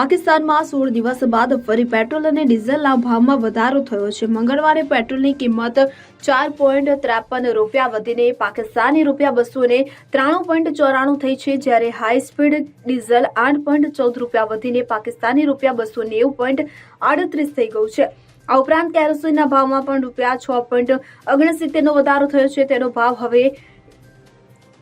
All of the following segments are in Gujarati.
પાકિસ્તાનમાં સોળ દિવસ બાદ ફરી પેટ્રોલ અને ડીઝલના ભાવમાં વધારો થયો છે. મંગળવારે પેટ્રોલની કિંમત ચાર પોઈન્ટ ત્રેપન રૂપિયા વધીને પાકિસ્તાની રૂપિયા બસો ને ત્રાણું પોઈન્ટ ચોરાણું થઈ છે, જ્યારે હાઈ સ્પીડ ડીઝલ આઠ પોઈન્ટ ચૌદ રૂપિયા વધીને પાકિસ્તાની રૂપિયા બસો નેવું પોઈન્ટ આડત્રીસ થઈ ગયું છે. આ ઉપરાંત કેરોસીનના ભાવમાં પણ રૂપિયા છ પોઈન્ટ ઓગણસિત્તેરનો વધારો થયો છે. તેનો ભાવ હવે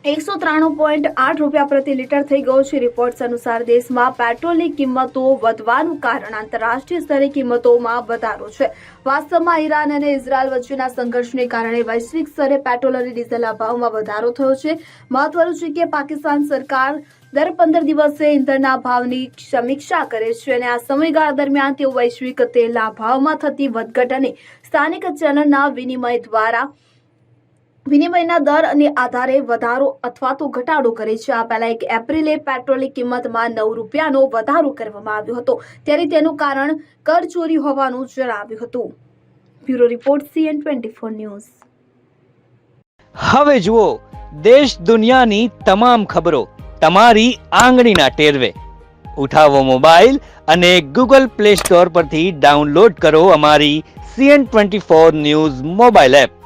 એકસો ત્રાણું પોઈન્ટ આઠ રૂપિયા પ્રતિ લીટર થઈ ગયો છે. રિપોર્ટ્સ અનુસાર દેશમાં પેટ્રોલની કિંમતો વધવાનું કારણ આંતરરાષ્ટ્રીય સ્તરે કિંમતોમાં વધારો છે. વાસ્તવમાં ઈરાન અને ઇઝરાયલ વચ્ચેના સંઘર્ષને કારણે વૈશ્વિક સ્તરે પેટ્રોલ અને ડીઝલના ભાવમાં વધારો થયો છે. મહત્વનું છે કે પાકિસ્તાન સરકાર દર પંદર દિવસે ઇંધણના ભાવની સમીક્ષા કરે છે અને આ સમયગાળા દરમિયાન તેઓ વૈશ્વિક તેલના ભાવમાં થતી વધઘટ અને સ્થાનિક ચલણના વિનિમય દ્વારા વિનિમયના દર અને આધારે વધારો અથવા તો ઘટાડો કરે છે. આ પહેલા એક એપ્રિલે પેટ્રોલની કિંમતમાં નવ રૂપિયાનો વધારો કરવામાં આવ્યો હતો. ત્યારે તેનું કારણ કરચોરી હોવાનું જણાવ્યું હતું. Bureau report CN twenty four news. હવે જુઓ, દેશ દુનિયાની તમામ ખબરો તમારી આંગળીના ટેરવે. ઉઠાવો મોબાઈલ અને ગૂગલ પ્લે સ્ટોર પરથી ડાઉનલોડ કરો અમારી CN twenty four news mobile app.